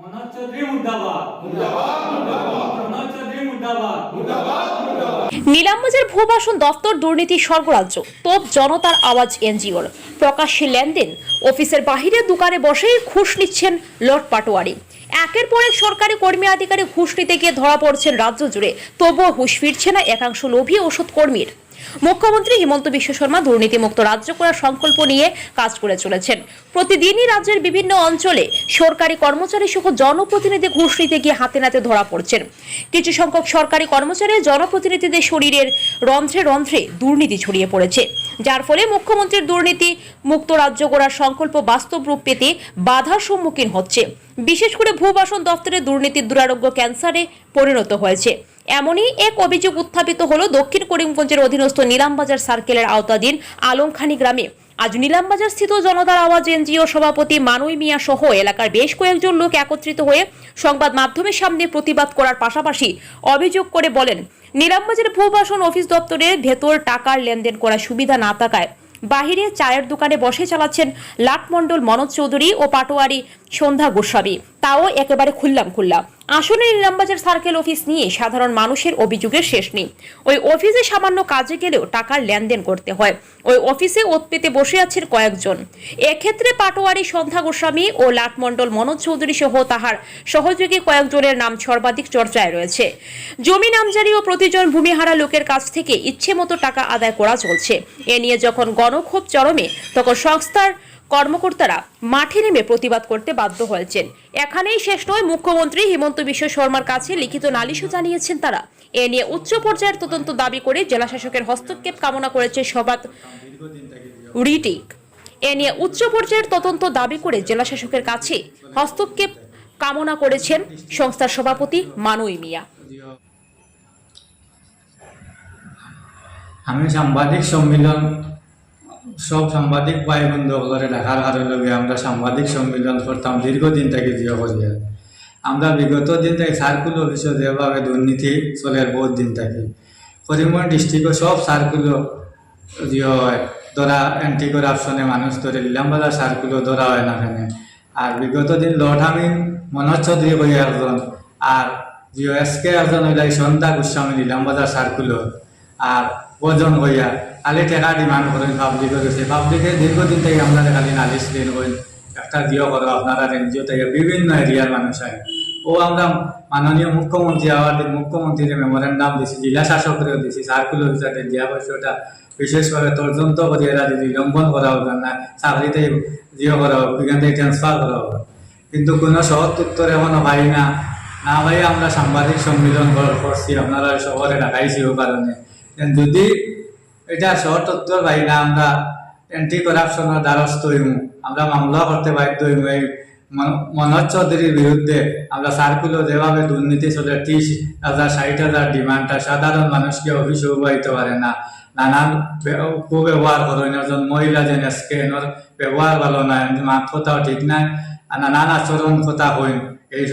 মনোজ চৌধুরী মুর্দাবাদ। মুর্দাবাদ মুর্দাবাদ। মনোজ চৌধুরী মুর্দাবাদ। মুর্দাবাদ মুর্দাবাদ। নিলামবাজার ভূবাসন দফতর দুর্নীতি স্বর্গরাজ্য তোপ জনতার আওয়াজ এনজিওর। প্রকাশ্যে লেনদেন অফিসের বাহিরে দোকানে বসেই ঘুষ নিচ্ছেন লর্ড পাটোয়ারি। একের পর এক সরকারি কর্মী আধিকারিক ঘুষ নিতে গিয়ে ধরা পড়ছেন রাজ্য জুড়ে। তবুও হুঁশ ফিরছে না একাংশ লোভী ওষুধ কর্মীর মুখ্যমন্ত্রী হিমন্ত বিশ্ব শর্মা দুর্নীতিমুক্ত রাজ্য করার সংকল্প নিয়ে কাজ করে চলেছেন। প্রতিদিনই রাজ্যের বিভিন্ন অঞ্চলে সরকারি কর্মচারী সহ জনপ্রতিনিধি ঘুষ নিতে গিয়ে হাতে নাতে ধরা পড়ছেন। কিছু সংখ্যক সরকারি কর্মচারী জনপ্রতিনিধিদের শরীরের রন্ধ্রে রন্ধ্রে দুর্নীতি ছড়িয়ে পড়েছে। যার ফলে মুখ্যমন্ত্রীর দুর্নীতি মুক্ত রাজ্য গড়ার সংকল্প বাস্তব রূপ পেতে বাধার সম্মুখীন হচ্ছে। বিশেষ করে ভূবাসন দপ্তরে দুর্নীতির দুরারোগ্য ক্যান্সারে পরিণত হয়েছে। এমনই এক অভিযোগ উত্থাপিত হলো দক্ষিণ করিমগঞ্জের অধীনস্থ নিলামবাজার সার্কেলের আওতাধীন আলমখানি গ্রামে। আজ নিলামবাজার স্থিত জনতার আওয়াজ এনজিও সভাপতি মানুই মিয়া সহ এলাকার বেশ কয়েকজন লোক একত্রিত হয়ে সংবাদ মাধ্যমের সামনে প্রতিবাদ করার পাশাপাশি অভিযোগ করে বলেন নিলামবাজার ভূবাসন অফিস দপ্তরের ভেতর টাকার লেনদেন করার সুবিধা না থাকায় বাহিরে চায়ের দোকানে বসে চালাচ্ছেন লাটমণ্ডল মনোজ চৌধুরী ও পাটোয়ারি সন্ধ্যা গোস্বামী। তাও একেবারে খুললাম খুললাম আসলে নিলামবাজার সার্কেল অফিস নিয়ে সাধারণ মানুষের অভিযোগের শেষ নেই। ওই অফিসে সামান্য কাজে গেলেও টাকার লেনদেন করতে হয়। ওই অফিসে ওত পেতে বসে আছেন কয়েকজন। এক্ষেত্রে পাটোয়ারি সন্ধ্যা গোস্বামী ও লাটমণ্ডল মনোজ চৌধুরী সহ তাহার সহযোগী কয়েকজনের নাম সর্বাধিক চর্চায় রয়েছে। জমি নামজারি ও প্রতিজন ভূমিহারা লোকের কাছ থেকে ইচ্ছে মতো টাকা আদায় করা চলছে। এ নিয়ে যখন গণক্ষোভ চরমে, তখন সংস্থার কর্মকর্তারা মাঠে নেমে প্রতিবাদ করতে বাধ্য হয়েছেন। এখানেই শেষ নয়। মুখ্যমন্ত্রী হিমন্ত বিশ্ব শর্মার কাছে লিখিত নালিশও জানিয়েছেন তারা। এ নিয়ে উচ্চ পর্যায়ের তদন্ত দাবি করে জেলাশাসকের হস্তক্ষেপ কামনা করেছে সবাত রিটিক। এ নিয়ে উচ্চ পর্যায়ের তদন্ত দাবি করে জেলা শাসকের কাছে হস্তক্ষেপ কামনা করেছেন সংস্থার সভাপতি মানুই মিয়া। আমি সাংবাদিক সম্মেলন সব সাংবাদিক ভাই বন্ধুসকলে দেখার হারের লগে আমরা সাংবাদিক সম্মেলন করতাম দীর্ঘদিন থেকে জিও করিয়া আমরা বিগত দিন থেকে সার্কুল অফিসে যেভাবে দুর্নীতি চলে বহুত দিন থেকে। করিমগঞ্জ ডিস্ট্রিক্টও সব সার্কুলও জিও হয়। ধরা অ্যান্টি করাপশনে মানুষ ধরে লিলামবাজার সার্কুলও ধরা হয় না এখানে আর বিগত দিন লর্ড হামিন মনোজ চৌধুরী বই একজন, আর জিও এসকে একজন হইলাই সন্ধ্যা গোস্বামী লিলামবাজার সার্কুলও আর ওজন হইয়া খালি টেকা ডিমান্ড করেন পাবলিকের কাছে পাবলিকে দীর্ঘদিন থেকে আমরা খালি নালিশ দিন করেন একটা দিও করো আপনারা এনজিও থেকে, বিভিন্ন এরিয়ার মানুষ আয় ও আমরা মাননীয় মুখ্যমন্ত্রী দিন মুখ্যমন্ত্রীর মেমোরেন্ডাম দিছি, জেলা শাসকরেও দিছি সার্কুল অফিসারদের দিয়া পয়সাটা বিশেষভাবে তর্জন্ত করে এরা যদি লম্বন করা হবে না চাকরিতে জিও করা হবে এখান থেকে ট্রান্সফার করা হবে কিন্তু কোনো সহজ উত্তর এখনও পাই না। না ভাই আমরা সাংবাদিক সম্মেলন করছি আপনারা শহরে ঢাকাইছি ও কারণে যদি এটা উত্তর পাই না আমরা অ্যান্টি করাপশনের দ্বারস্থ হইমু আমরা মামলা করতে বাধ্য হইমু এই মন- মনোজ চৌধুরীর বিরুদ্ধে আমরা সার্কুলও যেভাবে দুর্নীতি চলে ত্রিশ হাজার ষাট হাজার ডিমান্ডটা সাধারণ মানুষকে অফিসে উবাইতে পারে না। নানান কুব্যবহার করেন একজন মহিলা যেন স্কেনের ব্যবহার ভালো নাই মাত কথাও ঠিক নাই। আর নানান আচরণ কথা হইন এই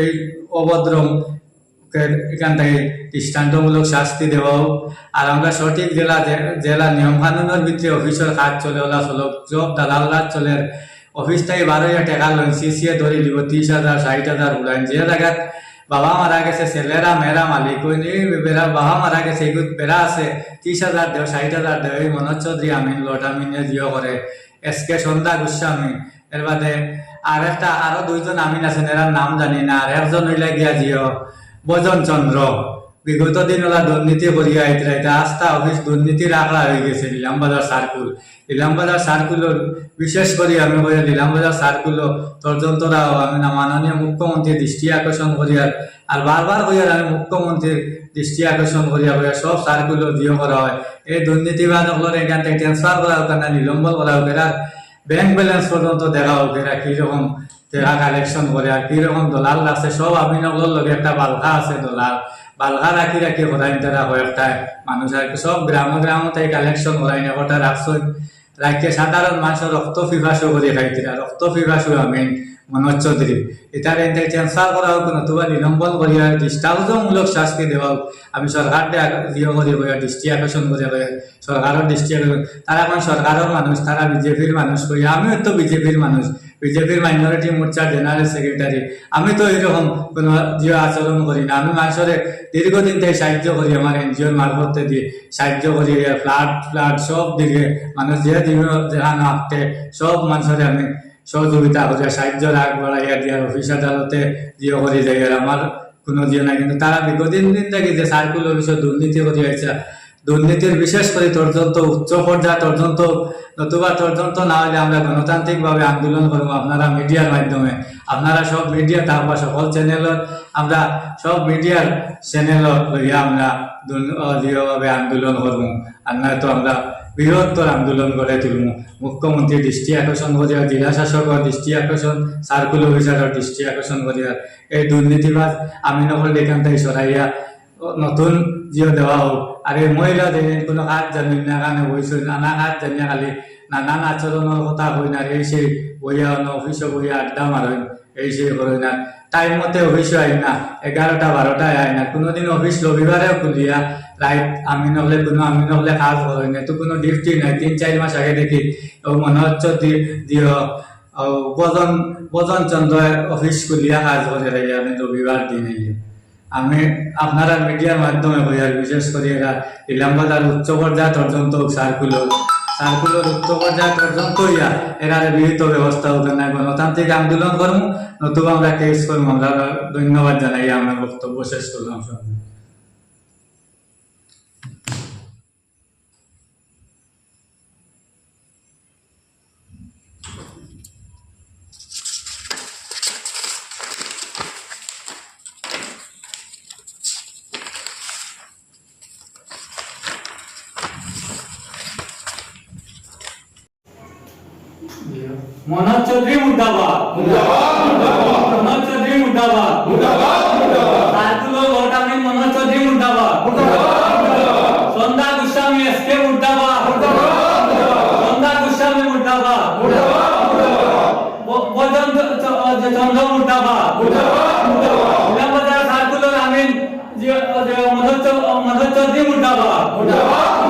এই অভদ্রম এখান থেকে দৃষ্টান্তমূলক শাস্তি দেওয়া হোক আর আমরা সঠিক জেলা জেলা নিয়ম কানুনের ভিতরে অফিসের কাজ চলে ওলা চলক জব দালাল চলে। অফিস থেকে বারো হাজার টাকা লোন সিসিয়ে ধরে দিব, ত্রিশ হাজার, ষাট হাজার উড়াইন যে জায়গাত। বাবা মারা গেছে, ছেলেরা, মেয়েরা, মালিক বেড়া, বাবা মারা গেছে এগুলো বেড়া আছে। ত্রিশ হাজার দেও, ষাট হাজার দেও, এই মনোজ চৌধুরী আমিন লট আমিনে জিও করে। এস কে সন্ধ্যা গোস্বামী, এর বাদে আর একটা আরও দুইজন আমিন আছেন এরার নাম জানি না, আর একজন হইলে গিয়া জিও। বজন চন্দ্র। বিগত দিন ওরা দুর্নীতি করিয়া আইতে এটা আস্থা অফিস দুর্নীতির আখড়া হয়ে গেছে নিলামবাজার সার্কুল। নিলামবাজার সার্কুলের বিশেষ করে আমি কই নিলামবাজার সার্কুল তর্জন্তরা আমি না মাননীয় মুখ্যমন্ত্রীর দৃষ্টি আকর্ষণ করিয়ার আর বারবার কইয়ার আমি মুখ্যমন্ত্রীর দৃষ্টি আকর্ষণ করিয়া কইয়া সব সার্কুল দিও করা হয়। এই দুর্নীতিবাদ হলের এখান থেকে ট্রান্সফার করা হোক না নিলম্বন করা হোক ব্যাংক ব্যালেন্স পর্যন্ত দেখা হোক, এরা কীরকম টাকা কালেকশন করে আর কীরকম দলাল আছে, সব আমি নগর লগে একটা বালকা আছে দলাল। বালকা রাখি রাখি করাইন তারা কয়েকটা মানুষ আর কি, সব গ্রাম গ্রাম থেকে কালেকশন করাইন একটা রাখছেন রাখে সাধারণ মানুষের রক্ত পিপাসু করে খাইতিরা, রক্ত পিপাসু আমি মনোজ চৌধুরী এটার এতে ট্রান্সফার করা হোক নতুবা নিলম্বন করিয়া দৃষ্টান্তমূলক শাস্তি দেওয়া আমি সরকার জিও করি বইয়া, দৃষ্টি আকর্ষণ করে বইয়া সরকারের দৃষ্টি আকর্ষণ তারা এখন সরকারের মানুষ, তারা বিজেপির মানুষ কইয়া আমিও তো বিজেপির মানুষ। বিজেপির মাইনরিটি মোর্চার জেনারেল সেক্রেটারি আমি তো এরকম কোনো জিও আচরণ করি না। আমি মানুষের দীর্ঘদিন থেকে সাহায্য করি আমার এনজিওর মারফত দিয়ে। সাহায্য করি ফ্লাড ফ্লাড সব দিকে। মানুষ যে যেখানে আসতে সব মানুষের আমি সহযোগিতা করি। সাহায্য রাখ বাড়াইয়া দিয়া অফিস আদালতে জিও করি যাই আমার কোনো জিও নাই। কিন্তু তারা বিগদিন দিন থেকে যে সার্কুল অফিসে দুর্নীতি করি আইসা দুর্নীতির বিশেষ করে তর্জন্ত উচ্চ পর্যায়ে তর্জন্ত নতুবা তর্জন্ত না হলে আমরা গণতান্ত্রিকভাবে আন্দোলন করব আপনারা মিডিয়ার মাধ্যমে। আপনারা সব মিডিয়া তারপর সকল চ্যানেলত আমরা সব মিডিয়ার চ্যানেল লইয়া আমরা দৃঢ়ভাবে আন্দোলন করব। আর নয়তো আমরা বৃহত্তর আন্দোলন গড়ে তুলবো। মুখ্যমন্ত্রী দৃষ্টি আকর্ষণ করিয়া, জেলা শাসকৰ দৃষ্টি আকর্ষণ সার্কুল অফিসারের দৃষ্টি আকর্ষণ করিয়া, এই দুর্নীতিবাজ আমিনকল এখান থেকে সরাইয়া নতুন জিও দেওয়া হোক আর এই মহিলা যে কোনো কাজ জানি না কাৰণে বহিছো নানা কাজ জানিয়া খালি নানান আচৰণৰ কথা কই না, এই সেই বহিয়া অফিসে বহিয়া আড্ডা মারেন এই সেই করে না। টাইম মতে অফিসে আই না এগারোটা বারোটায় আই না। কোনোদিন অফিস রবিবারে খুলিয়া রাইট আমি নহলে কোনো, আমি নহলে কাজ করে না। তো কোনো ডিউটি নাই, তিন চার মাস আগে দেখি। ও মনে হচ্ছে দিও বজন বজন চন্দ্র অফিস খুলিয়া কাজ করে রবিবার দিন আমি আপনারা মিডিয়ার মাধ্যমে বোঝার বিশেষ করে এরা ইলামবাজার উচ্চ পর্যায়ে পর্যন্ত সার্কুল, সার্কুলর উচ্চ পর্যায়ে পর্যন্ত ইয়া, এরা বিহিত ব্যবস্থা হতে না গণতান্ত্রিক আন্দোলন করব নতুবা আমরা কেস করব আমরা ধন্যবাদ জানাই, আমরা বক্তব্য শেষ করলাম। मनोज चौधरी मुर्दाबाद मुर्दाबाद मुर्दाबाद मनोज चौधरी मुर्दाबाद मुर्दाबाद मुर्दाबाद तारकुलो वर्धामणी मनोज चौधरी मुर्दाबाद मुर्दाबाद मुर्दाबाद संदा गोस्वामी एसके मुर्दाबाद मुर्दाबाद मुर्दाबाद वजन मुर्दाबाद